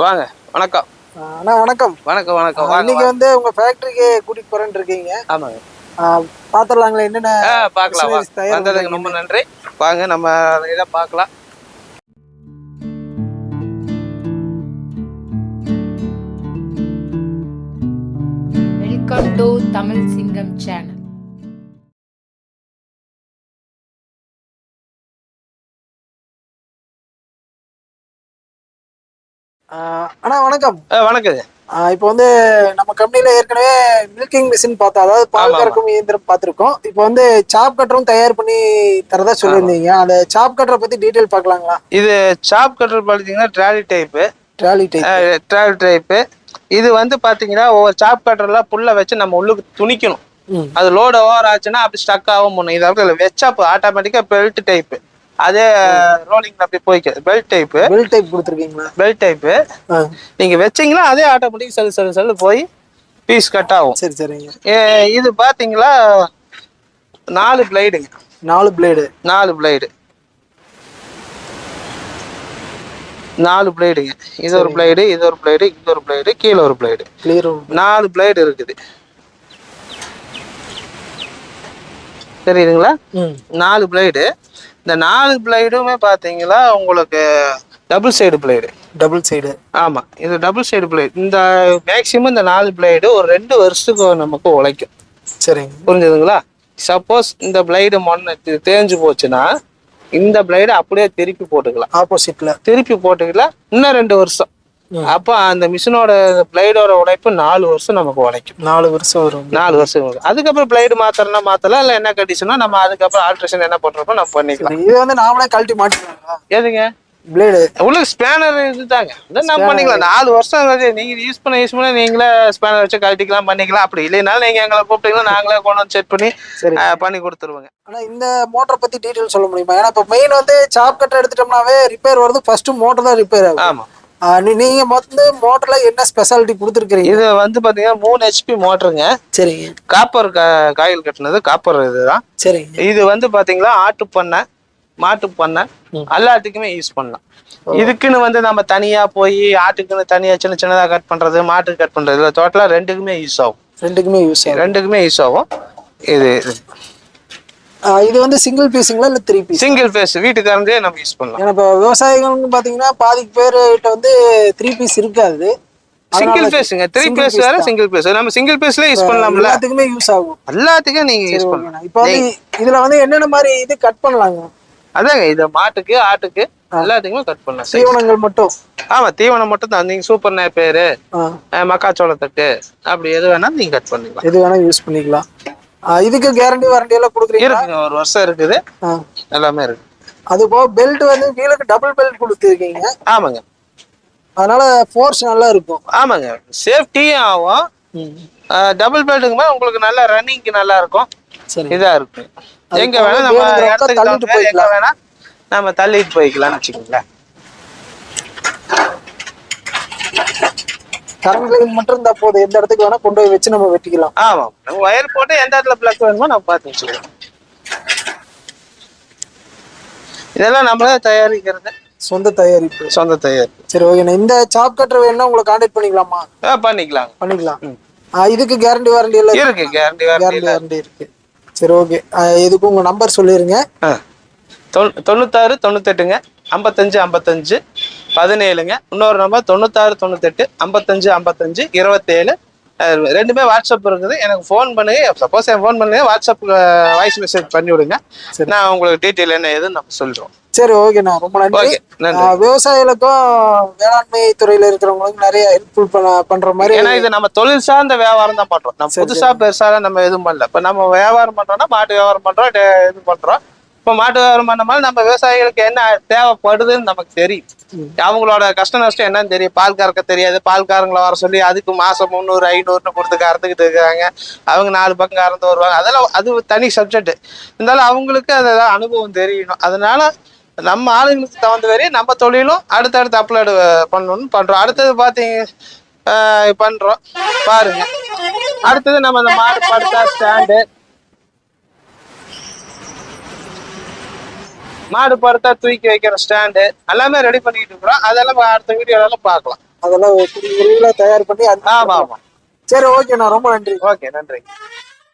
வாங்க வணக்கம். அண்ணா வணக்கம். வணக்கம் வணக்கம். இன்னைக்கு. வந்து உங்க ஃபேக்டரிக்கு கூட்டிட்டு போறேன்னு இருக்கீங்க. ஆமாங்க. பாத்துடலாங்களா என்னென்ன பார்க்கலாம் வந்ததுக்கு ரொம்ப நன்றி. வாங்க நம்ம இதை பார்க்கலாம் வெல்கம் டு தமிழ் சிங்கம் சேனல் அண்ணா வணக்கம். வணக்கம். இப்போ வந்து நம்ம கம்பெனில ஏற்கனவே மில்கிங் மிஷின் பார்த்தோம் அதாவது பால் கறக்கும் இயந்திரம் பார்த்திருக்கோம். இப்போ வந்து சாப் கட்டரும் தயார் பண்ணி தரதா சொல்லியிருந்தீங்க. அந்த சாப் கட்டரை பத்தி டீட்டெயில் பார்க்கலாங்களா? இது சாப் கட்டர் பார்த்தீங்கன்னா trolley type trolley type trolley type இது வந்து பார்த்தீங்கன்னா ஒவ்வொரு சாப் கட்டரில் புல்லை வச்சு நம்ம உள்ளுக்கு துணிக்கணும். அது லோடு ஓவர் ஆச்சுன்னா அப்படி ஸ்டக் ஆகும் பண்ணும். வந்து வச்சா ஆட்டோமேட்டிக்காக பெல்ட் டைப்பு அதே ரோலிங் அப்படி போய்க்கு பெல்ட் டைப்பு பெல் டைப் கொடுத்துருக்கீங்களா? பெல்ட் டைப்பு ஆ. நீங்கள் வச்சீங்களா அதே ஆட்டோமேட்டிக் செல்லு செல்லு செல்லு போய் பீஸ் கட் ஆகும். சரி சரிங்க. இது பாத்தீங்களா நாலு பிளைடுங்க நாலு பிளேடு நாலு பிளைடு நாலு பிளைடுங்க இது ஒரு பிளைடு இது ஒரு பிளைடு இது ஒரு பிளைடு கீழே ஒரு பிளைடு நாலு பிளைடு இருக்குது. தெரியுதுங்களா? நாலு பிளைடு இந்த நாலு பிளைடுமே பாத்தீங்களா உங்களுக்கு double side blade. Double side ஆமா இது டபுள் சைடு பிளைடு இந்த மேக்சிமம் இந்த நாலு பிளைடு ஒரு ரெண்டு வருஷத்துக்கு நமக்கு உழைக்கும். சரிங்க. புரிஞ்சுதுங்களா? சப்போஸ் இந்த பிளைடு மொன்ன தேஞ்சு போச்சுன்னா இந்த பிளைடு அப்படியே திருப்பி போட்டுக்கலாம். ஆப்போசிட்ல திருப்பி போட்டுக்கலாம் இன்னும் ரெண்டு வருஷம். அப்போ அந்த மிஷினோட பிளைடோட உழைப்பு நாலு வருஷம் நமக்கு உழைக்கும் நாலு வருஷம் வரும். நாலு வருஷம் வரும். அதுக்கப்புறம் பிளைடு மாத்தறனா மாத்தலாம் இல்லை என்ன கண்டிஷனோ நம்ம அதுக்கப்புறம் ஆல்ட்ரேஷன் என்ன பண்றோமோ நம்ம பண்ணிக்கலாம். இது வந்து நாமளே கழட்டி மாட்டிக்கலாம் எதுங்க? பிளேடு. உங்களுக்கு ஸ்பேனர் இதுதாங்க. இதை நம்ம பண்ணிக்கலாம். நாலு வருஷம் நீங்க யூஸ் பண்ண யூஸ் பண்ண நீங்களே ஸ்பேனர் வச்சு கழட்டிக்கலாம் பண்ணிக்கலாம். அப்படி இல்லைனாலும் நீங்க எங்களை கூப்பிட்டீங்கன்னா நாங்களே கொண்டு வந்து செட் பண்ணி பண்ணி கொடுத்துருவோங்க. ஆனா இந்த மோட்டரை பத்தி டீடைல் சொல்ல முடியுமா? ஏன்னா இப்போ மெயின் வந்து சாப் கட்டர் எடுத்துட்டோம்னாவே ரிப்பேர் வருது. ஃபர்ஸ்ட் மோட்டர் தான் ரிப்பேர் ஆகும். ஆமா. நீங்க மொத்த மோட்டர்ல என்ன ஸ்பெஷாலிட்டி கொடுத்துருக்கீங்க இது வந்து பாத்தீங்கன்னா மூணு ஹெச்பி மோட்டருங்க சரிங்க. காப்பர் காயில் கட்டினது காப்பர் இதுதான். சரிங்க. இது வந்து பாத்தீங்களா ஆட்டு பண்ணை மாட்டு பண்ணை எல்லாத்துக்குமே யூஸ் பண்ணலாம். இதுக்குன்னு வந்து நம்ம தனியா போய் ஆட்டுக்குன்னு தனியா சின்ன சின்னதா கட் பண்றது மாட்டுக்கு கட் பண்றது இல்ல டோட்டலா ரெண்டுக்குமே யூஸ் ஆகும். ரெண்டுக்குமே யூஸ் ஆகும். ரெண்டுக்குமே யூஸ் ஆகும். இது. இது வந்து சிங்கிள் பீஸுங்களா இல்ல த்ரீ பீஸ் சிங்கிள் ஃபேஸ் வீட்டுக்காரந்தே நம்ம யூஸ் பண்ணலாம். ஏன்னா இப்போ விவசாயிகள்னு பாத்தீங்கன்னா பாதிக்கு பேர் கிட்ட வந்து த்ரீ பீஸ் இருக்காது. சிங்கிள் ஃபேஸுங்க த்ரீ piece வேற. சிங்கிள் ஃபேஸ் நம்ம சிங்கிள் ஃபேஸ்ல யூஸ் பண்ணலாம்ல. எல்லாத்துக்குமே யூஸ் ஆகும். எல்லாத்துக்கும் நீங்க யூஸ் பண்ணலாம். இப்போ வந்து இதுல வந்து என்னென்ன மாதிரி இது கட் பண்ணலாங்க? அதாங்க இது மாட்டுக்கு ஆட்டுக்கு எல்லாத்துக்குமே கட் பண்ணலாம். தீவனங்கள் மட்டும்? ஆமா தீவனம் மட்டும் தான். நீங்க சூப்பர் நேப்பேரு ஆ, மக்காச்சோளத்தட்டு அப்படி எது வேணாலும் நீங்க கட் பண்ணிக்கலாம். எது வேணா யூஸ் பண்ணிக்கலாம். இதுக்கு கேரண்டி வாரண்டி எல்லாம் கொடுக்குறீங்களா? இருக்குங்க. ஒரு வருஷம் இருக்குது. எல்லாமே இருக்கு. அது போக பெல்ட் வந்து வீலுக்கு டபுள் பெல்ட் கொடுத்துருக்கீங்க. ஆமாங்க. அதனால ஃபோர்ஸ் நல்லா இருக்கும். ஆமாங்க. சேஃப்டியும் ஆகும். டபுள் பெல்ட்டுக்கு மேல உங்களுக்கு நல்லா ரன்னிங்க்கு நல்லா இருக்கும். சரி. இதா இருக்கும் எங்க வேணா நம்ம இடத்துக்கு தள்ளிட்டு போய்க்கலாம். வேணா நம்ம தள்ளிட்டு போய்க்கலாம்னு வச்சுக்கோங்களேன். கரண்ட் லைன் மட்டும் இருந்தா போதும். எந்த இடத்துக்கு வேணா கொண்டு போய் வச்சு நம்ம வெட்டிக்கலாம். ஆமா. நம்ம ஒயர் போட்டு எந்த இடத்துல பிளக் வேணுமோ நம்ம பார்த்து வச்சுக்கலாம். இதெல்லாம் நம்மளே தயாரிக்கிறது. சொந்த தயாரிப்பு. சொந்த தயாரிப்பு. சரி ஓகேண்ணா இந்த சாப் கட்டர் வேணும்னா உங்களை கான்டாக்ட் பண்ணிக்கலாமா? ஆ, பண்ணிக்கலாம். பண்ணிக்கலாம். இதுக்கு கேரண்டி வாரண்டி எல்லாம் இருக்கு கேரண்டி கேரண்டி வாரண்டி வாரண்டி இருக்கு. சரி ஓகே இதுக்கு உங்க நம்பர் சொல்லிருங்க. தொண்ணூத்தாறு தொண்ணூத்தெட்டுங்க ஐம்பத்தஞ்சு ஐம்பத்தஞ்சு பதினேழுங்க. இன்னொரு நம்பர் தொண்ணூத்தாறு தொண்ணூத்தெட்டு ஐம்பத்தஞ்சு ஐம்பத்தஞ்சு இருபத்தேழு. ரெண்டுமே வாட்ஸ்அப் இருக்குது. எனக்கு ஃபோன் பண்ணுங்க. சப்போஸ் என் ஃபோன் பண்ணுங்க. வாட்ஸ்அப் வாய்ஸ் மெசேஜ் பண்ணி விடுங்க. நான் உங்களுக்கு டீட்டெயில் என்ன ஏதுன்னு நம்ம சொல்றோம். சரி ஓகேண்ணா ரொம்ப நன்றி. விவசாயிகளுக்கும் வேளாண்மை துறையில இருக்கிறவங்களுக்கு நிறைய ஹெல்ப்ஃபுல் பண்ண பண்ற மாதிரி ஏன்னா இது நம்ம தொழில் சார்ந்த வியாபாரம் தான் பண்றோம். நம்ம புதுசா பெருசா நம்ம எதுவும் பண்ணல. இப்ப நம்ம வியாபாரம் பண்றோம்னா மாட்டு வியாபாரம் பண்றோம் இது பண்றோம். இப்ப மாட்டு வியாபாரம் பண்ணனால நம்ம விவசாயிகளுக்கு என்ன தேவைப்படுதுன்னு நமக்கு தெரியும். அவங்களோட கஷ்ட நஷ்டம் என்னன்னு தெரியும். பால் கறக்க தெரியாது. பால்காரங்களை வர சொல்லி அதுக்கு மாசம் முந்நூறு ஐநூறுன்னு கொடுத்து கறந்துக்கிட்டு இருக்காங்க. அவங்க நாலு பக்கம் கறந்து வருவாங்க. அதெல்லாம் அது தனி சப்ஜெக்ட் இருந்தாலும் அவங்களுக்கு அதெல்லாம் அனுபவம் தெரியணும். அதனால நம்ம ஆளுங்களுக்கு தகுந்த வரை நம்ம தொழிலும் அடுத்தடுத்து அப்லோடு பண்ணணும்னு பண்றோம். அடுத்தது பாத்தீங்க ஆஹ் பண்றோம். பாருங்க. அடுத்தது நம்ம இந்த மாடு படுத்தா ஸ்டாண்டு மாடு படுத்தா தூக்கி வைக்கிற ஸ்டாண்டு எல்லாமே ரெடி பண்ணிட்டு இருக்கிறோம். அதெல்லாம் அடுத்த வீடியோல பார்க்கலாம். அதெல்லாம் தயார் பண்ணி ஆமா ஆமா. சரி ஓகேண்ணா ரொம்ப நன்றி. ஓகே நன்றி.